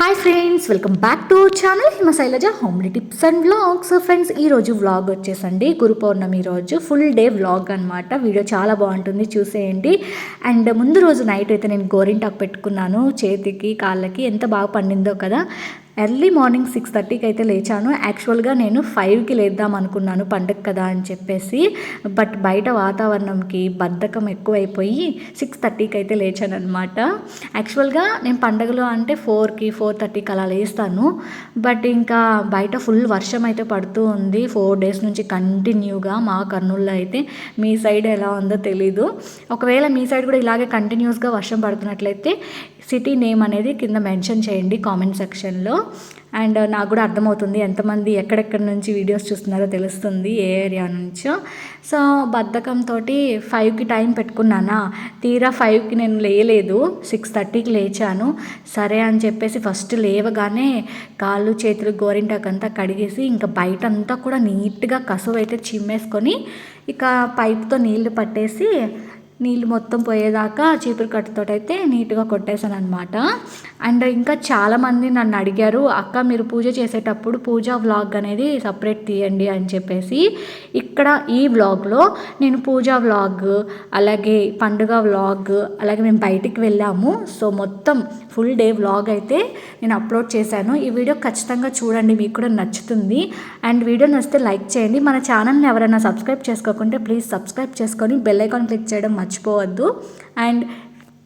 Hi friends welcome back to channel Hima Shailaja homely tips and vlogs friends ఈ రోజు vlog వచ్చేసండి. గురు పౌర్ణమి రోజు full day vlog అనమాట video చాలా బాగుంటుంది చూసేయండి. అండ్ ముందు రోజు నైట్ అయితే నేను గోరింటాకు పెట్టుకున్నాను. చేతికి కాళ్ళకి ఎంత బాగా పండిందో కదా. ఎర్లీ మార్నింగ్ సిక్స్ థర్టీకి అయితే లేచాను. యాక్చువల్గా నేను ఫైవ్కి లేద్దాం అనుకున్నాను పండగ కదా అని చెప్పేసి. బట్ బయట వాతావరణంకి బద్ధకం ఎక్కువైపోయి సిక్స్ థర్టీకి అయితే లేచాను అనమాట యాక్చువల్గా నేను పండగలో అంటే ఫోర్కి ఫోర్ థర్టీకి అలా లేస్తాను. బట్ ఇంకా బయట ఫుల్ వర్షం అయితే పడుతూ ఉంది. ఫోర్ డేస్ నుంచి కంటిన్యూగా మా కర్నూల్లో అయితే మీ సైడ్ ఎలా ఉందో తెలీదు. ఒకవేళ మీ సైడ్ కూడా ఇలాగే కంటిన్యూస్గా వర్షం పడుతున్నట్లయితే సిటీ నేమ్ అనేది కింద మెన్షన్ చేయండి కామెంట్ సెక్షన్లో అండ్ నాకు కూడా అర్థమవుతుంది ఎంతమంది ఎక్కడెక్కడి నుంచి వీడియోస్ చూస్తున్నారో తెలుస్తుంది ఏ ఏరియా నుంచో. సో బద్ధకంతో ఫైవ్కి టైం పెట్టుకున్నానా? తీరా ఫైవ్కి నేను లేయలేదు సిక్స్ థర్టీకి లేచాను. సరే అని చెప్పేసి ఫస్ట్ లేవగానే కాళ్ళు చేతులు గోరింటాకంతా కడిగేసి ఇంకా బయట అంతా కూడా నీట్గా కసువు అయితే చిమ్మేసుకొని ఇక పైప్తో నీళ్ళు పట్టేసి నీళ్ళు మొత్తం పోయేదాకా చీపురు కట్టుతో అయితే నీట్గా కొట్టేశాను అనమాట అండ్ ఇంకా చాలామంది నన్ను అడిగారు అక్క మీరు పూజ చేసేటప్పుడు పూజా వ్లాగ్ అనేది సపరేట్ తీయండి అని చెప్పేసి. ఇక్కడ ఈ వ్లాగ్లో నేను పూజ వ్లాగ్ అలాగే పండుగ వ్లాగ్ అలాగే మేము బయటికి వెళ్ళాము. సో మొత్తం ఫుల్ డే వ్లాగ్ అయితే నేను అప్లోడ్ చేశాను. ఈ వీడియో ఖచ్చితంగా చూడండి మీకు కూడా నచ్చుతుంది. అండ్ వీడియో నచ్చితే లైక్ చేయండి. మన ఛానల్ని ఎవరైనా సబ్స్క్రైబ్ చేసుకోకుంటే ప్లీజ్ సబ్స్క్రైబ్ చేసుకొని బెల్ ఐకాన్ క్లిక్ చేయడం మర్చిపోవద్దు. అండ్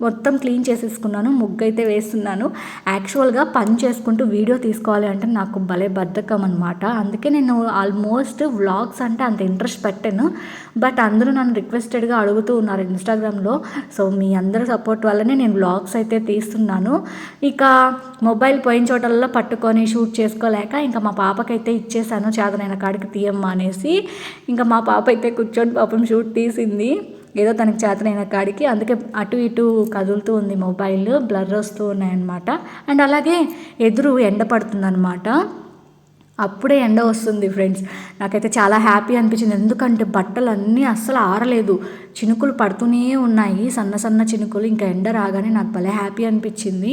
మొత్తం క్లీన్ చేసేసుకున్నాను ముగ్గు అయితే వేస్తున్నాను. యాక్చువల్గా పని చేసుకుంటూ వీడియో తీసుకోవాలి అంటే నాకు భలే బద్ధకం అనమాట అందుకే నేను ఆల్మోస్ట్ వ్లాగ్స్ అంటే అంత ఇంట్రెస్ట్ పెట్టాను. బట్ అందరూ నన్ను రిక్వెస్టెడ్గా అడుగుతూ ఉన్నారు ఇన్స్టాగ్రామ్లో. సో మీ అందరి సపోర్ట్ వల్లనే నేను వ్లాగ్స్ అయితే తీస్తున్నాను. ఇక మొబైల్ పోయిన చోటల్లో పట్టుకొని షూట్ చేసుకోలేక ఇంకా మా పాపకైతే ఇచ్చేసాను. చేతనైన కాడికి తీయమ్మా అనేసి. ఇంకా మా పాప అయితే కూర్చొని పాపం షూట్ తీసింది. ఏదో తనకి చేతనైన కాడికి. అందుకే అటు ఇటు కదులుతూ ఉంది మొబైల్ బ్లర్ వస్తూ ఉన్నాయన్నమాట. అండ్ అలాగే ఎదురు ఎండ పడుతుందన్నమాట. అప్పుడే ఎండ వస్తుంది ఫ్రెండ్స్. నాకైతే చాలా హ్యాపీ అనిపించింది. ఎందుకంటే బట్టలు అన్నీ అస్సలు ఆరలేదు. చినుకులు పడుతూనే ఉన్నాయి. సన్న సన్న చినుకులు. ఇంకా ఎండ రాగానే నాకు భలే హ్యాపీ అనిపించింది.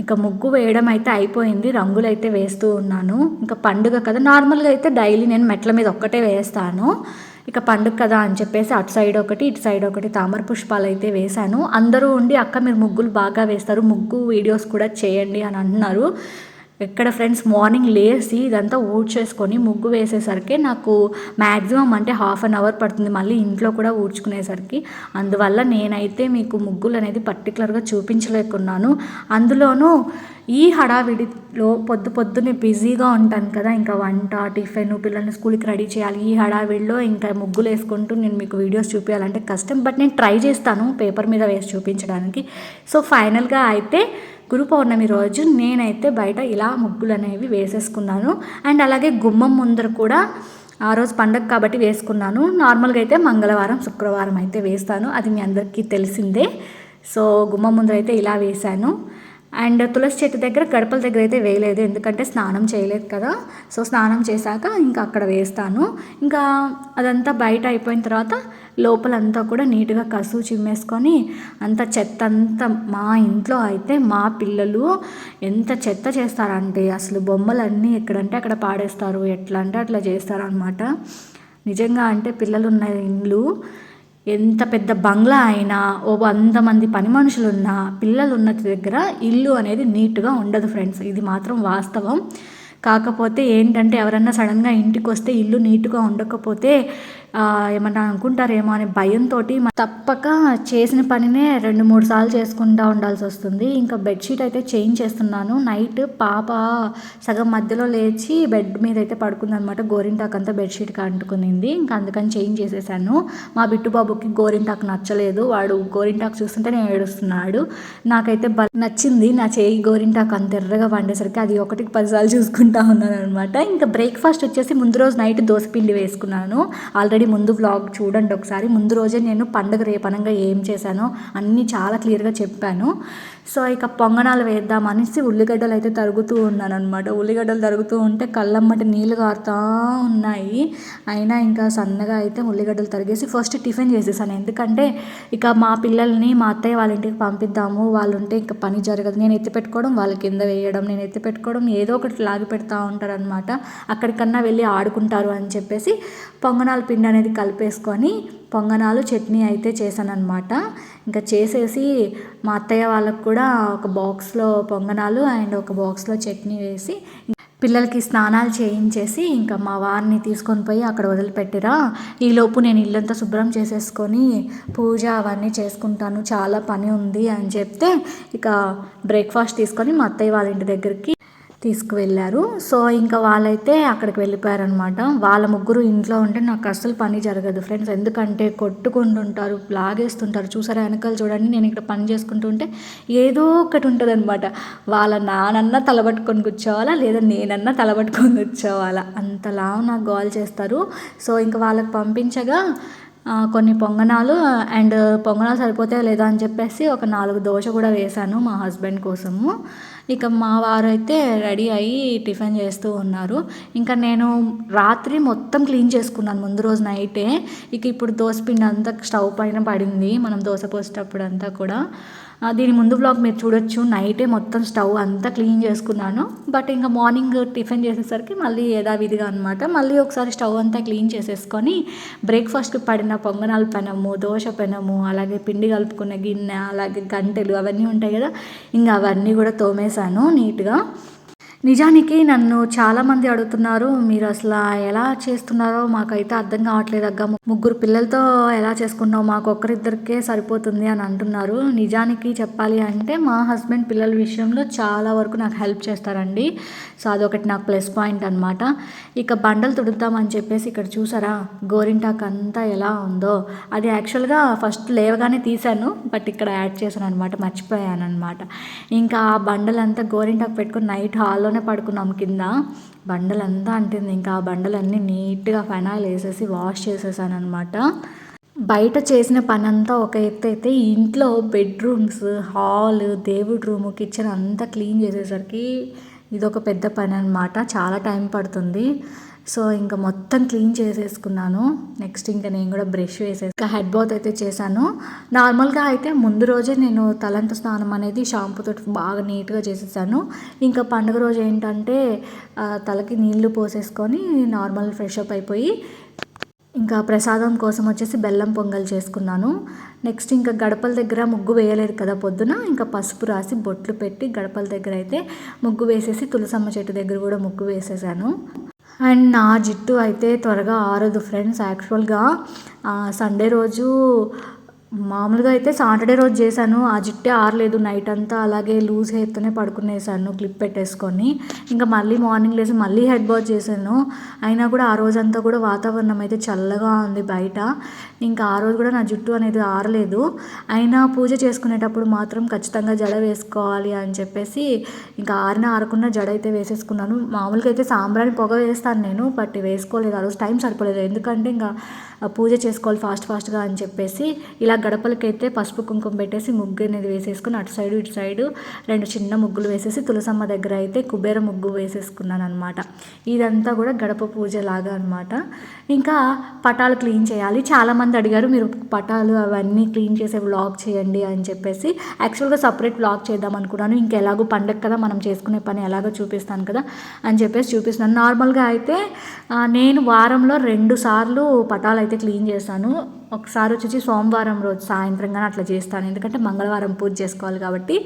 ఇంకా ముగ్గు వేయడం అయితే అయిపోయింది. రంగులు అయితే వేస్తూ ఉన్నాను. ఇంకా పండుగ కదా. నార్మల్గా అయితే డైలీ నేను మెట్ల మీద ఒక్కటే వేస్తాను. ఇక పండుగ కదా అని చెప్పేసి అటు సైడ్ ఒకటి ఇటు సైడ్ ఒకటి తామర పుష్పాలు అయితే వేశాను. అందరూ ఉండి అక్క మీరు ముగ్గులు బాగా వేస్తారు ముగ్గు వీడియోస్ కూడా చేయండి అని అంటున్నారు. ఎక్కడ ఫ్రెండ్స్ మార్నింగ్ లేచి ఇదంతా ఊడ్చేసుకొని ముగ్గు వేసేసరికి నాకు మ్యాక్సిమం అంటే హాఫ్ అన్ అవర్ పడుతుంది. మళ్ళీ ఇంట్లో కూడా ఊడ్చుకునేసరికి. అందువల్ల నేనైతే మీకు ముగ్గులు అనేది పర్టికులర్గా చూపించలేకున్నాను. అందులోనూ ఈ హడావిడిలో పొద్దు పొద్దునే బిజీగా ఉంటాను కదా ఇంకా వంట టిఫిన్ పిల్లల్ని స్కూల్కి రెడీ చేయాలి. ఈ హడావిడిలో ఇంకా ముగ్గులు వేసుకుంటూ నేను మీకు వీడియోస్ చూపించాలంటే కష్టం. బట్ నేను ట్రై చేస్తాను పేపర్ మీద వేసి చూపించడానికి. సో ఫైనల్గా అయితే గురు పౌర్ణమి రోజు నేనైతే బయట ఇలా ముగ్గులు అనేవి వేసేసుకున్నాను. అండ్ అలాగే గుమ్మం ముందర కూడా ఆ రోజు పండగ కాబట్టి వేసుకున్నాను. నార్మల్గా అయితే మంగళవారం శుక్రవారం అయితే వేస్తాను. అది మీ అందరికీ తెలిసిందే. సో గుమ్మం ముందర అయితే ఇలా వేశాను. అండ్ తులసి చెట్టు దగ్గర గడపల దగ్గర అయితే వేయలేదు. ఎందుకంటే స్నానం చేయలేదు కదా. సో స్నానం చేశాక ఇంకా అక్కడ వేస్తాను. ఇంకా అదంతా బయట అయిపోయిన తర్వాత లోపలంతా కూడా నీట్గా కసు చిమ్మేసుకొని అంత చెత్త అంతా మా ఇంట్లో అయితే మా పిల్లలు ఎంత చెత్త చేస్తారంటే అసలు బొమ్మలన్నీ ఎక్కడంటే అక్కడ పాడేస్తారు. ఎట్లా అంటే అట్లా చేస్తారు అనమాట నిజంగా అంటే పిల్లలు ఉన్న ఇండ్లు ఎంత పెద్ద బంగ్లా అయినా ఓ వంద మంది పని మనుషులున్నా పిల్లలు ఉన్న దగ్గర ఇల్లు అనేది నీట్గా ఉండదు ఫ్రెండ్స్. ఇది మాత్రం వాస్తవం. కాకపోతే ఏంటంటే ఎవరన్నా సడన్గా ఇంటికి వస్తే ఇల్లు నీట్గా ఉండకపోతే ఏమన్నా అనుకుంటారేమో అనే భయంతో తప్పక చేసిన పనినే రెండు మూడు సార్లు చేసుకుంటూ ఉండాల్సి వస్తుంది. ఇంకా బెడ్షీట్ అయితే చేంజ్ చేస్తున్నాను. నైట్ పాప సగం మధ్యలో లేచి బెడ్ మీద అయితే పడుకుందనమాట. గోరింటాకు అంతా బెడ్షీట్కి అంటుకునింది ఇంకా అందుకని చేంజ్ చేసేసాను. మా బిట్టు బాబుకి గోరింటాకు నచ్చలేదు. వాడు గోరింటాకు చూస్తుంటే నేను ఏడుస్తున్నాడు. నాకైతే బ నచ్చింది నా చేయి గోరింటాకు అంత ఎర్రగా వండేసరికి అది ఒకటికి పదిసార్లు చూసుకుంటా ఉన్నాను అనమాట ఇంకా బ్రేక్ఫాస్ట్ వచ్చేసి ముందు రోజు నైట్ దోశపిండి వేసుకున్నాను. ఆల్రెడీ ఆల్రెడీ ముందు వ్లాగ్ చూడండి ఒకసారి. ముందు రోజే నేను పండుగ రేపనంగా ఏం చేశానో అన్నీ చాలా క్లియర్గా చెప్పాను. సో ఇక పొంగనాలు వేద్దాం అనేసి ఉల్లిగడ్డలు అయితే తరుగుతూ ఉన్నాను అనమాట ఉల్లిగడ్డలు తరుగుతూ ఉంటే కళ్ళమ్మటి నీళ్ళు కారుతూ ఉన్నాయి. అయినా ఇంకా సన్నగా అయితే ఉల్లిగడ్డలు తరిగేసి ఫస్ట్ టిఫిన్ చేసేసాను. ఎందుకంటే ఇక మా పిల్లల్ని మా అత్తయ్య వాళ్ళ ఇంటికి పంపిద్దాము. వాళ్ళు ఉంటే ఇంకా పని జరగదు. నేను ఎత్తి పెట్టుకోవడం వాళ్ళ కింద వేయడం నేను ఎత్తి పెట్టుకోవడం ఏదో ఒకటి లాగి పెడతా ఉంటారు అనమాట అక్కడికన్నా వెళ్ళి ఆడుకుంటారు అని చెప్పేసి పొంగనాల పిండి అనేది కలిపేసుకొని పొంగనాలు చట్నీ అయితే చేశానమాట ఇంకా చేసేసి మా అత్తయ్య వాళ్ళకు కూడా ఒక బాక్స్లో పొంగనాలు అండ్ ఒక బాక్స్లో చట్నీ వేసి పిల్లలకి స్నానాలు చేయించేసి ఇంకా మా వారిని తీసుకొని పోయి అక్కడ వదిలిపెట్టిరా. ఈలోపు నేను ఇల్లంతా శుభ్రం చేసేసుకొని పూజ అవన్నీ చేసుకుంటాను చాలా పని ఉంది అని చెప్తే ఇక బ్రేక్ఫాస్ట్ తీసుకొని మా అత్తయ్య వాళ్ళ ఇంటి దగ్గరికి తీసుకువెళ్ళారు. సో ఇంకా వాళ్ళైతే అక్కడికి వెళ్ళిపోయారనమాట వాళ్ళ ముగ్గురు ఇంట్లో ఉంటే నాకు అస్సలు పని జరగదు ఫ్రెండ్స్. ఎందుకంటే కొట్టుకుంటుంటారు లాగేస్తుంటారు. చూసారా వెనకాల చూడండి నేను ఇక్కడ పని చేసుకుంటుంటే ఏదో ఒకటి ఉంటుంది అనమాట వాళ్ళ నానన్నా తలబట్టుకొని కూర్చోవాలా లేదా నేనన్నా తలబట్టుకొని కూర్చోవాలా? అంతలా నాకు గోల్ చేస్తారు. సో ఇంకా వాళ్ళకి పంపించగా కొన్ని పొంగనాలు అండ్ పొంగనాలు సరిపోతాయో లేదా అని చెప్పేసి ఒక నాలుగు దోశ కూడా వేశాను మా హస్బెండ్ కోసము. ఇక మా వారు అయితే రెడీ అయ్యి టిఫిన్ చేస్తూ ఉన్నారు. ఇంకా నేను రాత్రి మొత్తం క్లీన్ చేసుకున్నాను ముందు రోజు నైటే. ఇక ఇప్పుడు దోశ పిండి అంతా స్టవ్ పైన పడింది. మనం దోశ పోసేటప్పుడు అంతా కూడా. దీని ముందు బ్లాగ్ మీరు చూడొచ్చు. నైటే మొత్తం స్టవ్ అంతా క్లీన్ చేసుకున్నాను. బట్ ఇంకా మార్నింగ్ టిఫిన్ చేసేసరికి మళ్ళీ యథావిధిగా అనమాట మళ్ళీ ఒకసారి స్టవ్ అంతా క్లీన్ చేసేసుకొని బ్రేక్ఫాస్ట్కి పడిన పొంగనాల పెనము దోశ పెనము అలాగే పిండి కలుపుకున్న గిన్నె అలాగే గంటెలు అవన్నీ ఉంటాయి కదా. ఇంకా అవన్నీ కూడా తోమేశాను నీట్గా నిజానికి నన్ను చాలామంది అడుగుతున్నారు మీరు అసలు ఎలా చేస్తున్నారో మాకైతే అర్థం కావట్లేదు అగ్గ. ముగ్గురు పిల్లలతో ఎలా చేసుకున్నావు? మాకు ఒక్కరిద్దరికే సరిపోతుంది అని అంటున్నారు. నిజానికి చెప్పాలి అంటే మా హస్బెండ్ పిల్లల విషయంలో చాలా వరకు నాకు హెల్ప్ చేస్తారండి. సో అదొకటి నాకు ప్లస్ పాయింట్ అనమాట ఇక బండలు తుడుద్దామని చెప్పేసి ఇక్కడ చూసారా? గోరింటాక్ అంతా ఎలా ఉందో. అది యాక్చువల్గా ఫస్ట్ లేవగానే తీశాను బట్ ఇక్కడ యాడ్ చేశాను అనమాట మర్చిపోయాను అనమాట ఇంకా ఆ బండలంతా గోరింటాకు పెట్టుకుని నైట్ హాల్లో హాల్లోనే పడుకున్నాం కింద. బండలంతా అంటుంది. ఇంకా ఆ బండలన్నీ నీట్గా ఫెనాయిల్ వేసేసి వాష్ చేసేసాను అనమాట బయట చేసిన పని అంతా ఒక ఎత్తు అయితే ఇంట్లో బెడ్రూమ్స్ హాల్ దేవుడి రూము కిచెన్ అంతా క్లీన్ చేసేసరికి ఇదొక పెద్ద పని అనమాట చాలా టైం పడుతుంది. సో ఇంకా మొత్తం క్లీన్ చేసేసుకున్నాను. నెక్స్ట్ ఇంకా నేను కూడా బ్రష్ వేసేసి ఇంకా హెడ్ బాత్ అయితే చేశాను. నార్మల్గా అయితే ముందు రోజే నేను తలంత స్నానం అనేది షాంపూతో బాగా నీట్గా చేసేసాను. ఇంకా పండుగ రోజు ఏంటంటే తలకి నీళ్ళు పోసేసుకొని నార్మల్ ఫ్రెష్ అప్ అయిపోయి ఇంకా ప్రసాదం కోసం వచ్చేసి బెల్లం పొంగల్ చేసుకున్నాను. నెక్స్ట్ ఇంకా గడపల దగ్గర ముగ్గు వేయలేదు కదా పొద్దున. ఇంకా పసుపు రాసి బొట్లు పెట్టి గడపల దగ్గర అయితే ముగ్గు వేసేసి తులసమ్మ చెట్టు దగ్గర కూడా ముగ్గు వేసేసాను. అండ్ నా జిట్టు అయితే త్వరగా ఆరదు ఫ్రెండ్స్. యాక్చువల్గా సండే రోజు మామూలుగా అయితే సాటర్డే రోజు చేశాను ఆ జిట్టే ఆరలేదు నైట్ అంతా అలాగే లూజ్ హెయిర్తోనే పడుకునేసాను క్లిప్ పెట్టేసుకొని. ఇంకా మళ్ళీ మార్నింగ్ లేసి మళ్ళీ హెడ్ బాత్ చేశాను. అయినా కూడా ఆ రోజంతా కూడా వాతావరణం అయితే చల్లగా ఉంది బయట. ఇంకా ఆ రోజు కూడా నా జుట్టు అనేది ఆరలేదు. అయినా పూజ చేసుకునేటప్పుడు మాత్రం ఖచ్చితంగా జడ వేసుకోవాలి అని చెప్పేసి ఇంకా ఆరిన ఆరకుండా జడ అయితే వేసేసుకున్నాను. మామూలుగా అయితే సాంబ్రాన్ని పొగ వేస్తాను నేను బట్ వేసుకోలేదు. ఆ రోజు టైం సరిపోలేదు. ఎందుకంటే ఇంకా పూజ చేసుకోవాలి ఫాస్ట్ ఫాస్ట్గా అని చెప్పేసి ఇలా గడపలకైతే పసుపు కుంకుమ పెట్టేసి ముగ్గు అనేది వేసేసుకుని అటు సైడు ఇటు సైడు రెండు చిన్న ముగ్గులు వేసేసి తులసమ్మ దగ్గర అయితే కుబేర ముగ్గు వేసేసుకున్నాను అనమాట ఇదంతా కూడా గడప పూజ లాగా అనమాట ఇంకా పటాలు క్లీన్ చేయాలి. చాలామంది అడిగారు మీరు పటాలు అవన్నీ క్లీన్ చేసే వ్లాగ్ చేయండి అని చెప్పేసి. యాక్చువల్గా సపరేట్ వ్లాగ్ చేద్దాం అనుకున్నాను. ఇంకెలాగో పండగ కదా మనం చేసుకునే పని ఎలాగో చూపిస్తాను కదా అని చెప్పేసి చూపిస్తున్నాను. నార్మల్గా అయితే నేను వారంలో రెండు సార్లు పటాలు అయితే క్లీన్ చేస్తాను. ఒకసారి వచ్చేసి సోమవారం రోజు సాయంత్రం కానీ అట్లా చేస్తాను. ఎందుకంటే మంగళవారం పూజ చేసుకోవాలి కాబట్టి.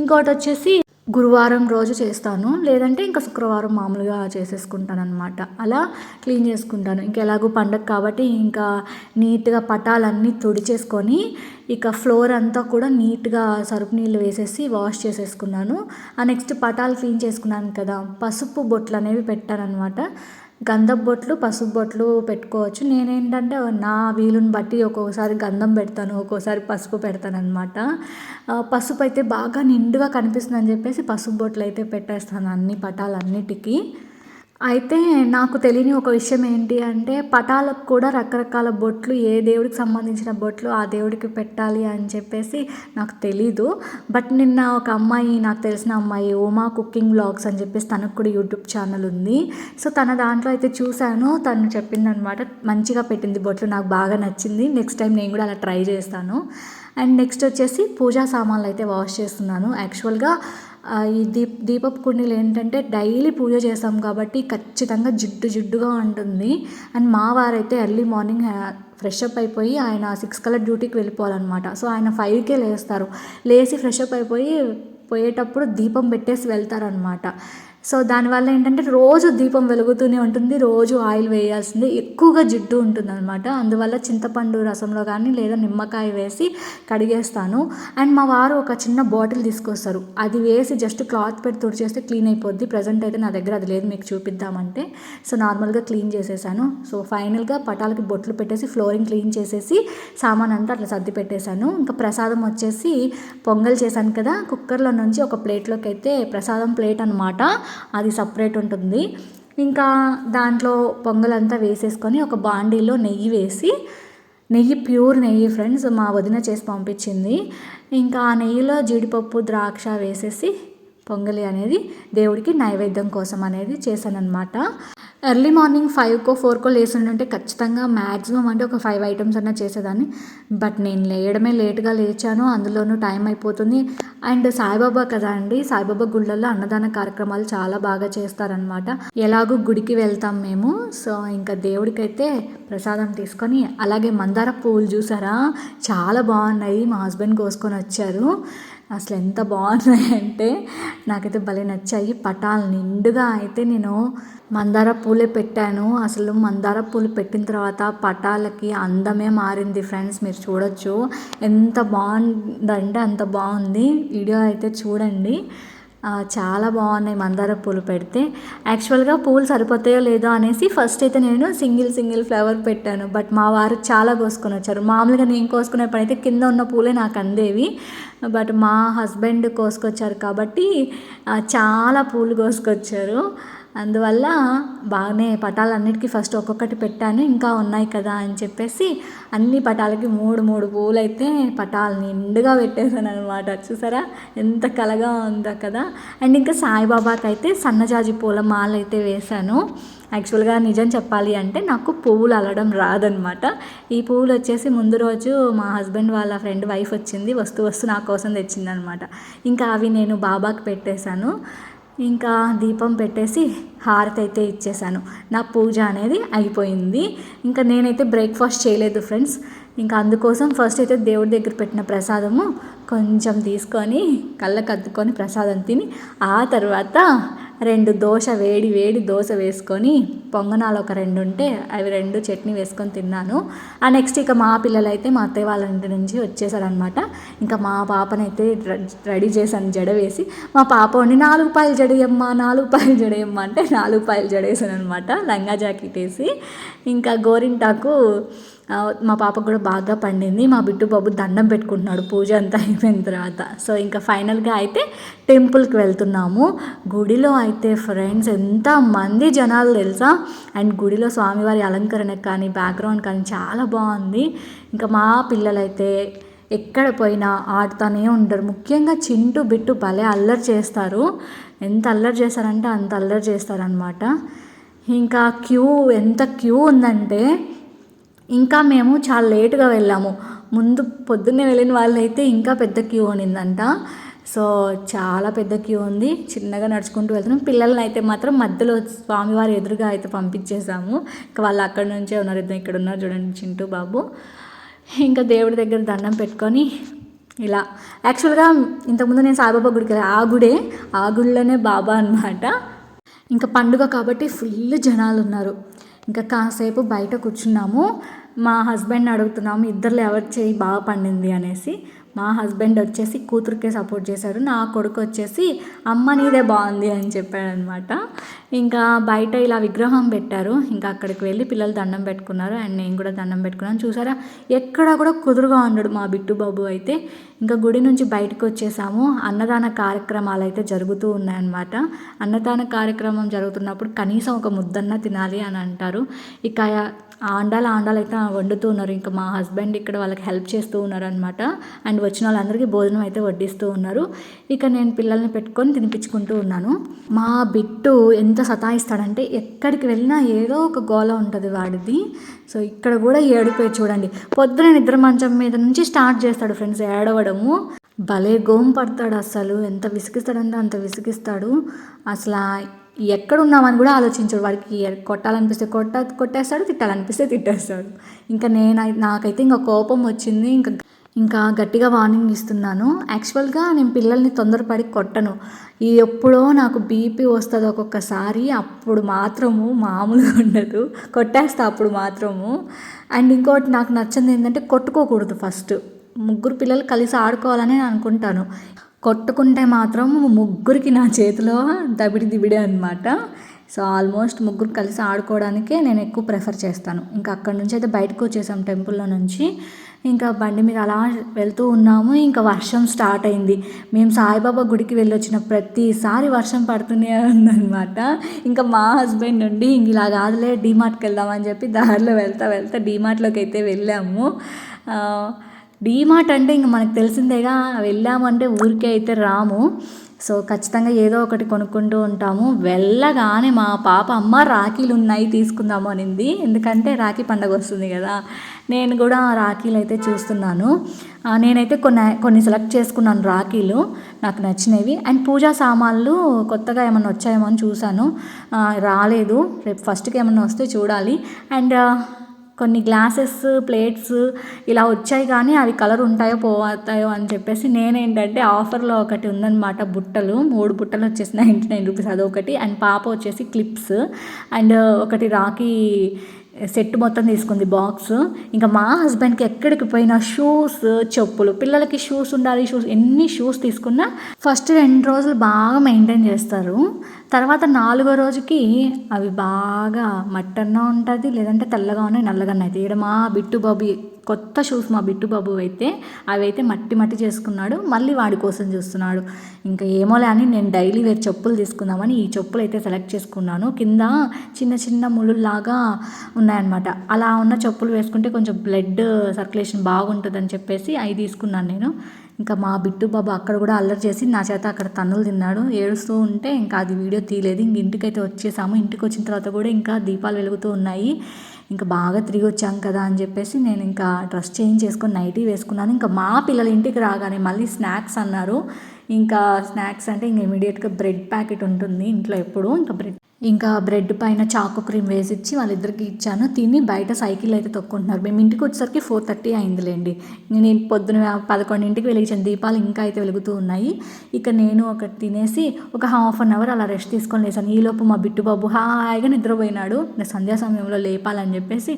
ఇంకోటి వచ్చేసి గురువారం రోజు చేస్తాను. లేదంటే ఇంకా శుక్రవారం మామూలుగా చేసేసుకుంటాను అనమాట అలా క్లీన్ చేసుకుంటాను. ఇంకా ఎలాగో పండగ కాబట్టి ఇంకా నీట్గా పటాలన్నీ తుడిచేసుకొని ఇక ఫ్లోర్ అంతా కూడా నీట్గా సరుపు నీళ్ళు వేసేసి వాష్ చేసేసుకున్నాను. ఆ నెక్స్ట్ పటాలు క్లీన్ చేసుకున్నాను కదా. పసుపు బొట్లు అనేవి పెట్టాను అనమాట గంధం బొట్లు పసుపు బొట్లు పెట్టుకోవచ్చు. నేనేంటంటే నా వీలుని బట్టి ఒక్కొక్కసారి గంధం పెడతాను ఒక్కోసారి పసుపు పెడతాను అనమాట పసుపు అయితే బాగా నిండుగా కనిపిస్తుంది అని చెప్పేసి పసుపు బొట్లు అయితే పెట్టేస్తాను అన్ని పటాలన్నిటికీ. అయితే నాకు తెలియని ఒక విషయం ఏంటి అంటే పటాలకు కూడా రకరకాల బొట్లు ఏ దేవుడికి సంబంధించిన బొట్లు ఆ దేవుడికి పెట్టాలి అని చెప్పేసి నాకు తెలీదు. బట్ నిన్న ఒక అమ్మాయి నాకు తెలిసిన అమ్మాయి ఉమా కుకింగ్ బ్లాగ్స్ అని చెప్పేసి తనకు కూడా యూట్యూబ్ ఛానల్ ఉంది. సో తన దాంట్లో అయితే చూశాను తను చెప్పిందనమాట మంచిగా పెట్టింది బొట్లు నాకు బాగా నచ్చింది నెక్స్ట్ టైం నేను కూడా అలా ట్రై చేస్తాను. అండ్ నెక్స్ట్ వచ్చేసి పూజా సామాన్లు అయితే వాష్ చేస్తున్నాను. యాక్చువల్గా ఈ దీప్ దీపపు కుండీలు ఏంటంటే డైలీ పూజ చేస్తాం కాబట్టి ఖచ్చితంగా జిడ్డు జిడ్డుగా ఉంటుంది. అండ్ మా వారైతే ఎర్లీ మార్నింగ్ ఫ్రెష్ అప్ అయిపోయి ఆయన సిక్స్ కలర్ డ్యూటీకి వెళ్ళిపోవాలన్నమాట. సో ఆయన ఫైవ్కే లేస్తారు. లేచి ఫ్రెష్ అప్ అయిపోయి పోయేటప్పుడు దీపం పెట్టేసి వెళ్తారనమాట సో దానివల్ల ఏంటంటే రోజు దీపం వెలుగుతూనే ఉంటుంది రోజు ఆయిల్ వేయాల్సిందే ఎక్కువగా జిడ్డు ఉంటుంది అనమాట అందువల్ల చింతపండు రసంలో కానీ లేదా నిమ్మకాయ వేసి కడిగేస్తాను. అండ్ మా వారు ఒక చిన్న బాటిల్ తీసుకొస్తారు. అది వేసి జస్ట్ క్లాత్ పెట్టి తుడిచేస్తే క్లీన్ అయిపోద్ది. ప్రజెంట్ అయితే నా దగ్గర అది లేదు మీకు చూపిద్దామంటే. సో నార్మల్గా క్లీన్ చేసేసాను. సో ఫైనల్గా పటాలకి బొట్లు పెట్టేసి ఫ్లోరింగ్ క్లీన్ చేసేసి సామాన్ అంతా అట్లా సర్ది పెట్టేశాను. ఇంకా ప్రసాదం వచ్చేసి పొంగల్ చేశాను కదా కుక్కర్లో నుంచి ఒక ప్లేట్లోకి అయితే ప్రసాదం ప్లేట్ అనమాట అది సపరేట్ ఉంటుంది. ఇంకా దాంట్లో పొంగలంతా వేసేసుకొని ఒక బాండీలో నెయ్యి వేసి నెయ్యి ప్యూర్ నెయ్యి ఫ్రెండ్స్ మా వదిన చేసి పంపించింది. ఇంకా ఆ నెయ్యిలో జీడిపప్పు ద్రాక్ష వేసేసి పొంగలి అనేది దేవుడికి నైవేద్యం కోసం అనేది చేశానన్నమాట. ఎర్లీ మార్నింగ్ ఫైవ్కో ఫోర్కో లేచుంటే ఖచ్చితంగా మ్యాక్సిమం అంటే ఒక ఫైవ్ ఐటమ్స్ అన్నా చేసేదాన్ని. బట్ నేను లేయడమే లేట్గా లేచాను అందులోనూ టైం అయిపోతుంది. అండ్ సాయిబాబా కదా అండి సాయిబాబా గుళ్ళల్లో అన్నదాన కార్యక్రమాలు చాలా బాగా చేస్తారనమాట ఎలాగో గుడికి వెళ్తాం మేము. సో ఇంకా దేవుడికైతే ప్రసాదం తీసుకొని అలాగే మందార పూలు చూసారా? చాలా బాగున్నాయి మా హస్బెండ్ కోసుకొని వచ్చారు. అసలు ఎంత బాగున్నాయంటే నాకైతే భలే నచ్చాయి. పటాలు నిండుగా అయితే నేను మందార పూలే పెట్టాను. అసలు మందార పూలు పెట్టిన తర్వాత పటాలకి అందమే మారింది ఫ్రెండ్స్ మీరు చూడొచ్చు. ఎంత బాగుందంటే అంత బాగుంది. వీడియో అయితే చూడండి. చాలా బాగున్నాయి మందార పూలు పెడితే. యాక్చువల్గా పూలు సరిపోతాయో లేదో అనేసి ఫస్ట్ అయితే నేను సింగిల్ సింగిల్ ఫ్లవర్ పెట్టాను. బట్ మా వారు చాలా కోసుకొని వచ్చారు. మామూలుగా నేను కోసుకునేప్పుడైతే కింద ఉన్న పూలే నాకు అందేవి. బట్ మా హస్బెండ్ కోసుకొచ్చారు కాబట్టి చాలా పూలు కోసుకొచ్చారు. అందువల్ల బాగానే పటాలన్నిటికీ ఫస్ట్ ఒక్కొక్కటి పెట్టాను ఇంకా ఉన్నాయి కదా అని చెప్పేసి అన్ని పటాలకి మూడు మూడు పూలు అయితే పటాలు నిండుగా పెట్టేశాను అనమాట చూసారా? ఎంత కలగా ఉందో కదా? అండ్ ఇంకా సాయిబాబాకి అయితే సన్నజాజి పూల మాల అయితే వేశాను. యాక్చువల్గా నిజం చెప్పాలి అంటే నాకు పువ్వులు అల్లడం రాదనమాట ఈ పువ్వులు వచ్చేసి ముందు రోజు మా హస్బెండ్ వాళ్ళ ఫ్రెండ్ వైఫ్ వచ్చింది వస్తూ వస్తూ నా కోసం తెచ్చిందనమాట ఇంకా అవి నేను బాబాకి పెట్టేశాను. ఇంకా దీపం పెట్టేసి హారతి అయితే ఇచ్చేసాను. నా పూజ అనేది అయిపోయింది. ఇంకా నేనైతే బ్రేక్ఫాస్ట్ చేయలేదు ఫ్రెండ్స్. ఇంకా అందుకోసం ఫస్ట్ అయితే దేవుడి దగ్గర పెట్టిన ప్రసాదము కొంచెం తీసుకొని కళ్ళకు అద్దుకొని ప్రసాదం తిని ఆ తర్వాత రెండు దోశ వేడి వేడి దోశ వేసుకొని పొంగనాలు ఒక రెండు ఉంటే అవి రెండు చట్నీ వేసుకొని తిన్నాను. ఆ నెక్స్ట్ ఇక మా పిల్లలు అయితే మా అత్తయ్య వాళ్ళ ఇంటి నుంచి వచ్చేసారనమాట ఇంకా మా పాపనైతే రె- రెడీ చేశాను జడ వేసి. మా పాప ఉండి నాలుగు పాయలు జడేయమ్మా నాలుగు పాయలు జడేయమ్మా అంటే నాలుగు పాయలు జడేసాను అనమాట లంగా జాకెట్ వేసి. ఇంకా గోరింటాకు మా పాపకు కూడా బాగా పండింది. మా బిట్టు బాబు దండం పెట్టుకుంటున్నాడు. పూజ అంతా అయిపోయిన తర్వాత. సో ఇంకా ఫైనల్గా అయితే టెంపుల్కి వెళ్తున్నాము. గుడిలో అయితే ఫ్రెండ్స్ ఎంత మంది జనాలు తెలుసా? అండ్ గుడిలో స్వామివారి అలంకరణ కానీ బ్యాక్గ్రౌండ్ కానీ చాలా బాగుంది. ఇంకా మా పిల్లలైతే ఎక్కడ పోయినా ఆడుతూనే ఉంటారు. ముఖ్యంగా చింటూ బిట్టు భలే అల్లరి చేస్తారు. ఎంత అల్లరి చేస్తారంటే అంత అల్లరి చేస్తారనమాట ఇంకా క్యూ ఎంత క్యూ ఉందంటే ఇంకా మేము చాలా లేటుగా వెళ్ళాము. ముందు పొద్దున్నే వెళ్ళిన వాళ్ళైతే ఇంకా పెద్ద క్యూ ఉన్నిందంట సో చాలా పెద్ద క్యూ ఉంది. చిన్నగా నడుచుకుంటూ వెళ్తున్నాం. పిల్లల్ని అయితే మాత్రం మధ్యలో స్వామివారి ఎదురుగా అయితే పంపించేసాము ఇంకా వాళ్ళు అక్కడ నుంచే ఉన్నారు. ఇద్దరు ఇక్కడ ఉన్నారు చూడండి చింటూ బాబు. ఇంకా దేవుడి దగ్గర దండం పెట్టుకొని ఇలా. యాక్చువల్గా ఇంతకుముందు నేను సాయిబాబా గుడికి ఆ గుడే ఆ గుడిలోనే బాబా అన్నమాట. ఇంకా పండుగ కాబట్టి ఫుల్ జనాలు ఉన్నారు ఇంకా కాసేపు బయట కూర్చున్నాము. మా హస్బెండ్ అడుగుతున్నాము ఇద్దరు ఎవరి చేయి బాగా పండింది? అనేసి. మా హస్బెండ్ వచ్చేసి కూతురికే సపోర్ట్ చేశారు. నా కొడుకు వచ్చేసి అమ్మ నీదే బాగుంది అని చెప్పాడనమాట. ఇంకా బయట ఇలా విగ్రహం పెట్టారు. ఇంకా అక్కడికి వెళ్ళి పిల్లలు దండం పెట్టుకున్నారు. అండ్ నేను కూడా దండం పెట్టుకున్నాను. చూసారా? ఎక్కడ కూడా కుదురుగా ఉండడు మా బిట్టు బాబు అయితే. ఇంకా గుడి నుంచి బయటకు వచ్చేసాము. అన్నదాన కార్యక్రమాలు అయితే జరుగుతూ ఉన్నాయన్నమాట. అన్నదాన కార్యక్రమం జరుగుతున్నప్పుడు కనీసం ఒక ముద్దన్న తినాలి అని అంటారు. ఇక ఆండాలు ఆండాలు అయితే వండుతూ ఉన్నారు. ఇంకా మా హస్బెండ్ ఇక్కడ వాళ్ళకి హెల్ప్ చేస్తూ ఉన్నారు అనమాట అండ్ వచ్చిన వాళ్ళందరికీ భోజనం అయితే వడ్డిస్తూ ఉన్నారు. ఇక నేను పిల్లల్ని పెట్టుకొని తినిపించుకుంటూ ఉన్నాను. మా బిట్టు ఎంత సతాయిస్తాడంటే ఎక్కడికి వెళ్ళినా ఏదో ఒక గోల ఉంటుంది వాడిది. సో ఇక్కడ కూడా ఏడిపోయి చూడండి. పొద్దున నిద్ర మంచం మీద నుంచి స్టార్ట్ చేస్తాడు ఫ్రెండ్స్ ఏడవడము. భలే గోం పడతాడు అసలు. ఎంత విసిగిస్తాడంటే అంత విసిగిస్తాడు. అసలు ఎక్కడున్నామని కూడా ఆలోచించాడు. వాడికి కొట్టాలనిపిస్తే కొట్ట కొట్టేస్తాడు తిట్టాలనిపిస్తే తిట్టేస్తాడు. ఇంకా నేను నాకైతే ఇంకా కోపం వచ్చింది. ఇంకా ఇంకా గట్టిగా వార్నింగ్ ఇస్తున్నాను. యాక్చువల్గా నేను పిల్లల్ని తొందరపడి కొట్టను. ఎప్పుడో నాకు బీపీ వస్తుంది ఒక్కొక్కసారి అప్పుడు మాత్రము మామూలుగా ఉండదు. కొట్టేస్తా అప్పుడు మాత్రము. అండ్ ఇంకోటి నాకు నచ్చింది ఏంటంటే కొట్టుకోకూడదు ఫస్ట్ ముగ్గురు పిల్లలు కలిసి ఆడుకోవాలని నేను అనుకుంటాను. కొట్టుకుంటే మాత్రం ముగ్గురికి నా చేతిలో దబిడి దిబిడే అనమాట సో ఆల్మోస్ట్ ముగ్గురు కలిసి ఆడుకోవడానికే నేను ఎక్కువ ప్రిఫర్ చేస్తాను. ఇంకా అక్కడ నుంచి అయితే బయటకు వచ్చేసాం టెంపుల్లో నుంచి. ఇంకా బండి మీద అలా వెళ్తూ ఉన్నాము. ఇంకా వర్షం స్టార్ట్ అయింది. మేము సాయిబాబా గుడికి వెళ్ళొచ్చిన ప్రతిసారి వర్షం పడుతూనే ఉందన్నమాట. ఇంకా మా హస్బెండ్ నుండి ఇంక ఇలా కాదులే డీమార్ట్కి వెళ్దామని చెప్పి దారిలో వెళ్తా వెళ్తా డీమార్ట్లోకి అయితే వెళ్ళాము. డీమార్ట్ అంటే ఇంక మనకు తెలిసిందేగా వెళ్ళామంటే ఊరికే అయితే రాము. సో ఖచ్చితంగా ఏదో ఒకటి కొనుక్కుంటూ ఉంటాము. వెళ్ళగానే మా పాప అమ్మ రాఖీలు ఉన్నాయి తీసుకుందాము అనింది. ఎందుకంటే రాఖీ పండగ వస్తుంది కదా నేను కూడా రాఖీలు అయితే చూస్తున్నాను. నేనైతే కొన్ని కొన్ని సెలెక్ట్ చేసుకున్నాను రాఖీలు నాకు నచ్చినవి. అండ్ పూజా సామాన్లు కొత్తగా ఏమైనా వచ్చాయేమో అని చూశాను. రాలేదు. రేపు ఫస్ట్కి ఏమన్నా వస్తే చూడాలి. అండ్ కొన్ని గ్లాసెస్ ప్లేట్స్ ఇలా వచ్చాయి కానీ అవి కలర్ ఉంటాయో పోతాయో అని చెప్పేసి నేనేంటంటే ఆఫర్లో ఒకటి ఉందన్నమాట బుట్టలు. మూడు బుట్టలు వచ్చేసి నైంటీ నైన్ రూపీస్ అదొకటి అండ్ పాప వచ్చేసి క్లిప్స్. అండ్ ఒకటి రాఖీ సెట్ మొత్తం తీసుకుంది బాక్స్. ఇంకా మా హస్బెండ్కి ఎక్కడికి పోయినా షూస్ చెప్పులు. పిల్లలకి షూస్ ఉండాలి షూస్ ఎన్ని షూస్ తీసుకున్నా ఫస్ట్ రెండు రోజులు బాగా మెయింటైన్ చేస్తారు. తర్వాత నాలుగో రోజుకి అవి బాగా మట్టన్నా ఉంటుంది లేదంటే తెల్లగా ఉన్నాయి నల్లగా అయితే ఇక్కడ మా బిట్టు బాబు కొత్త షూస్ మా బిట్టు బాబు అయితే అవైతే మట్టి మట్టి చేసుకున్నాడు. మళ్ళీ వాడి కోసం చూస్తున్నాడు. ఇంకా ఏమోలే అని నేను డైలీ వేరు చెప్పులు తీసుకుందామని ఈ చెప్పులు అయితే సెలెక్ట్ చేసుకున్నాను. కింద చిన్న చిన్న ముళ్ళులాగా ఉన్నాయన్నమాట. అలా ఉన్న చెప్పులు వేసుకుంటే కొంచెం బ్లడ్ సర్క్యులేషన్ బాగుంటుందని చెప్పేసి అవి తీసుకున్నాను నేను. ఇంకా మా బిట్టు బాబు అక్కడ కూడా అల్లరి చేసి నా చేత అక్కడ తన్నులు తిన్నాడు. ఏడుస్తూ ఉంటే ఇంకా అది వీడియో తీయలేదు. ఇంక ఇంటికైతే వచ్చేసాము. ఇంటికి వచ్చిన తర్వాత కూడా ఇంకా దీపాలు వెలుగుతూ ఉన్నాయి. ఇంకా బాగా తిరిగి వచ్చాం కదా అని చెప్పేసి నేను ఇంకా డ్రెస్ చేంజ్ చేసుకొని నైటీ వేసుకున్నాను. ఇంకా మా పిల్లలు ఇంటికి రాగానే మళ్ళీ స్నాక్స్ అన్నారు. ఇంకా స్నాక్స్ అంటే ఇంక ఇమీడియట్గా బ్రెడ్ ప్యాకెట్ ఉంటుంది ఇంట్లో ఎప్పుడు. ఇంకా బ్రెడ్ ఇంకా బ్రెడ్ పైన చాకు క్రీమ్ వేసి ఇచ్చి వాళ్ళిద్దరికి ఇచ్చాను. తిని బయట సైకిల్ అయితే తొక్కుంటున్నారు. మేము ఇంటికి వచ్చేసరికి ఫోర్ థర్టీ అయిందిలేండి. నేను పొద్దున పదకొండింటికి వెలిగించిన దీపాలు ఇంకా అయితే వెలుగుతూ ఉన్నాయి. ఇక నేను ఒకటి తినేసి ఒక హాఫ్ అన్ అవర్ అలా రెస్ట్ తీసుకొని లేసాను ఈలోపు మా బిట్టుబాబు హాయిగా నిద్రపోయినాడు. సంధ్యా సమయంలో లేపాలని చెప్పేసి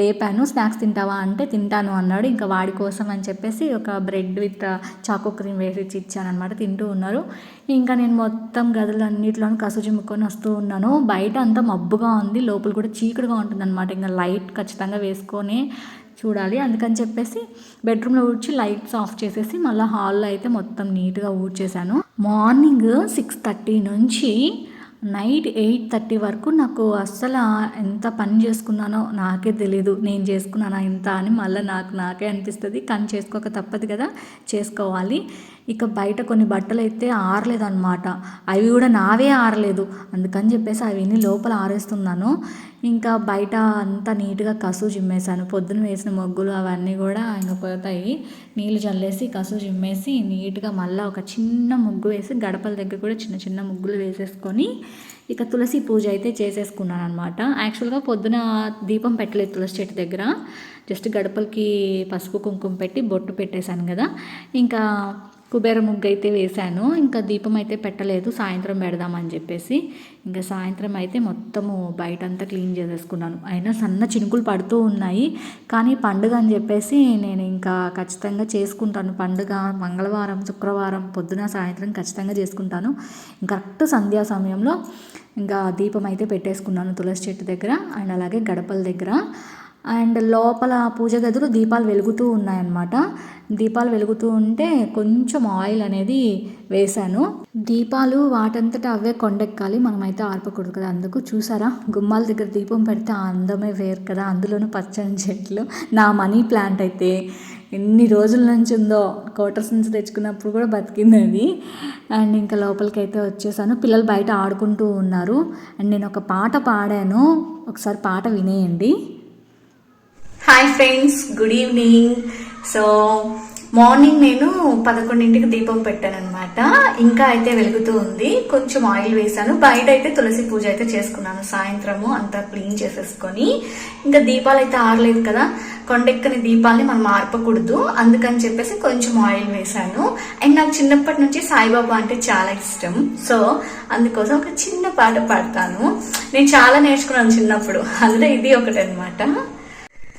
లేపాను. స్నాక్స్ తింటావా అంటే తింటాను అన్నాడు. ఇంకా వాడి కోసం అని చెప్పేసి ఒక బ్రెడ్ విత్ చాకో క్రీమ్ వేసి ఇచ్చి ఇచ్చాను అనమాట తింటూ ఉన్నారు. ఇంకా నేను మొత్తం గదులన్నిటిలోనూ కసు చిమ్ముకొని వస్తూ ఉన్నాను. బయట అంతా మబ్బుగా ఉంది. లోపల కూడా చీకటిగా ఉంటుంది అనమాట ఇంకా లైట్ ఖచ్చితంగా వేసుకొని చూడాలి. అందుకని చెప్పేసి బెడ్రూమ్లో ఊడ్చి లైట్స్ ఆఫ్ చేసేసి మళ్ళీ హాల్లో అయితే మొత్తం నీట్గా ఊడ్చేసాను మార్నింగ్ సిక్స్ థర్టీ నుంచి నైట్ ఎయిట్ థర్టీ వరకు నాకు అస్సలు ఎంత పని చేసుకున్నానో నాకే తెలీదు. నేను చేసుకున్నానా ఇంత అని మళ్ళీ నాకు నాకే అనిపిస్తుంది. కానీ చేసుకోక తప్పదు కదా చేసుకోవాలి. ఇక బయట కొన్ని బట్టలు అయితే ఆరలేదన్నమాట. అవి కూడా నావే ఆరలేదు. అందుకని చెప్పేసి అవన్నీ లోపల ఆరేస్తున్నాను ఇంకా బయట అంతా నీట్గా కసు చిమ్మేశాను పొద్దున వేసిన మొగ్గులు అవన్నీ కూడా ఇంకా పోతాయి. నీళ్ళు చల్లేసి కసు చిమ్మేసి నీట్గా మళ్ళీ ఒక చిన్న ముగ్గు వేసి గడపల దగ్గర కూడా చిన్న చిన్న ముగ్గులు వేసేసుకొని ఇక తులసి పూజ అయితే చేసేసుకున్నాను అనమాట యాక్చువల్గా పొద్దున దీపం పెట్టలేదు తులసి చెట్టు దగ్గర. జస్ట్ గడపలకి పసుపు కుంకుమ పెట్టి బొట్టు పెట్టేశాను కదా. ఇంకా కుబేర ముగ్గు అయితే వేశాను. ఇంకా దీపం అయితే పెట్టలేదు. సాయంత్రం పెడదామని చెప్పేసి ఇంకా సాయంత్రం అయితే మొత్తము బయట అంతా క్లీన్ చేసేసుకున్నాను. అయినా సన్న చినుకులు పడుతూ ఉన్నాయి. కానీ పండుగ అని చెప్పేసి నేను ఇంకా ఖచ్చితంగా చేసుకుంటాను. పండుగ మంగళవారం శుక్రవారం పొద్దున సాయంత్రం ఖచ్చితంగా చేసుకుంటాను. కరెక్ట్ సంధ్యా సమయంలో ఇంకా దీపం అయితే పెట్టేసుకున్నాను తులసి చెట్టు దగ్గర అండ్ అలాగే గడపల దగ్గర. అండ్ లోపల పూజ గదిలో దీపాలు వెలుగుతూ ఉన్నాయన్నమాట. దీపాలు వెలుగుతూ ఉంటే కొంచెం ఆయిల్ అనేది వేశాను. దీపాలు వాటంతటా అవే కొండెక్కాలి. మనమైతే ఆర్పకూడదు కదా అందుకు. చూసారా? గుమ్మాల దగ్గర దీపం పెడితే అందమే వేరు కదా. అందులోనూ పచ్చని చెట్లు. నా మనీ ప్లాంట్ అయితే ఎన్ని రోజుల నుంచి ఉందో క్వార్టర్స్ నుంచి తెచ్చుకున్నప్పుడు కూడా బతికింది అది. అండ్ ఇంకా లోపలికి అయితే వచ్చేసాను. పిల్లలు బయట ఆడుకుంటూ ఉన్నారు. అండ్ నేను ఒక పాట పాడాను. ఒకసారి పాట వినేయండి. Hi friends good evening so morning నేను పదకొండింటికి దీపం పెట్టాను అనమాట ఇంకా అయితే వెలుగుతూ ఉంది. కొంచెం ఆయిల్ వేసాను బయట అయితే తులసి పూజ అయితే చేసుకున్నాను సాయంత్రము అంతా క్లీన్ చేసేసుకొని. ఇంకా దీపాలు అయితే ఆరలేదు కదా. కొండెక్కని దీపాలని మనం ఆర్పకూడదు. అందుకని చెప్పేసి కొంచెం ఆయిల్ వేసాను అండ్ నాకు చిన్నప్పటి నుంచి సాయిబాబా అంటే చాలా ఇష్టం. సో అందుకోసం ఒక చిన్న పాట పాడతాను. నేను చాలా నేర్చుకున్నాను చిన్నప్పుడు. అందులో ఇది ఒకటి అనమాట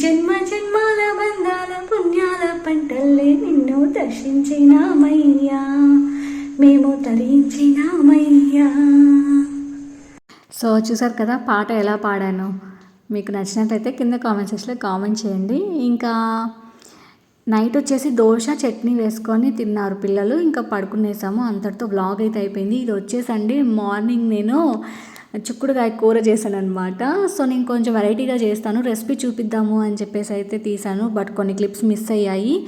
జన్మ జన్మాల బంధాల పుణ్యాల పంటల్లే నిన్ను దర్శించినామయ్యా మేము తరించినామయ్యా సో చూసారు కదా పాట ఎలా పాడాను. మీకు నచ్చినట్లయితే కింద కామెంట్ సెక్షన్లో కామెంట్ చేయండి. ఇంకా నైట్ వచ్చేసి దోశ చట్నీ వేసుకొని తిన్నారు పిల్లలు. ఇంకా పడుకునేసాము. అంతటితో బ్లాగ్ అయితే అయిపోయింది. ఇది వచ్చేసండి మార్నింగ్ నేను చిక్కుడుకాయ కూర చేశాను అనమాట సో నేను కొంచెం వెరైటీగా చేస్తాను. రెసిపీ చూపిద్దాము అని చెప్పేసి అయితే తీసాను. బట్ కొన్ని క్లిప్స్ మిస్ అయ్యాయి.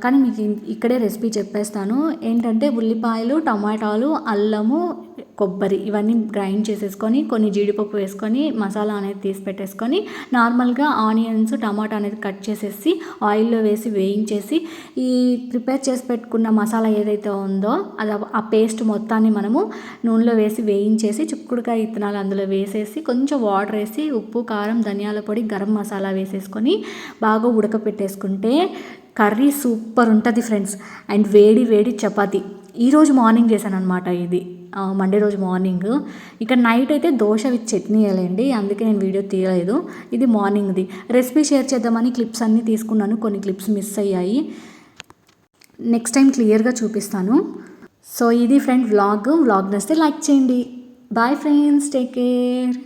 కానీ మీకు ఇక్కడే రెసిపీ చెప్పేస్తాను. ఏంటంటే ఉల్లిపాయలు టమాటాలు అల్లము కొబ్బరి ఇవన్నీ గ్రైండ్ చేసేసుకొని కొన్ని జీడిపప్పు వేసుకొని మసాలా అనేది తీసి పెట్టేసుకొని నార్మల్గా ఆనియన్స్ టమాటా అనేది కట్ చేసేసి ఆయిల్లో వేసి వేయించేసి ఈ ప్రిపేర్ చేసి పెట్టుకున్న మసాలా ఏదైతే ఉందో అది ఆ- ఆ పేస్ట్ మొత్తాన్ని మనము నూనెలో వేసి వేయించేసి చిక్కుడుకాయ విత్తనాలు అందులో వేసేసి కొంచెం వాటర్ వేసి ఉప్పు కారం ధనియాల పొడి గరం మసాలా వేసేసుకొని బాగా ఉడకపెట్టేసుకుంటే కర్రీ సూపర్ ఉంటుంది ఫ్రెండ్స్. అండ్ వేడి వేడి చపాతి. ఈరోజు మార్నింగ్ చేశాను అనమాట ఇది మండే రోజు మార్నింగ్. ఇక్కడ నైట్ అయితే దోశ విత్ చట్నీ వేయాలండి. అందుకే నేను వీడియో తీయలేదు. ఇది మార్నింగ్ది. రెసిపీ షేర్ చేద్దామని క్లిప్స్ అన్నీ తీసుకున్నాను. కొన్ని క్లిప్స్ మిస్ అయ్యాయి. నెక్స్ట్ టైం క్లియర్గా చూపిస్తాను. సో ఇది ఫ్రెండ్ వ్లాగ్. వ్లాగ్ నస్తే లైక్ చేయండి. Bye friends. Take care.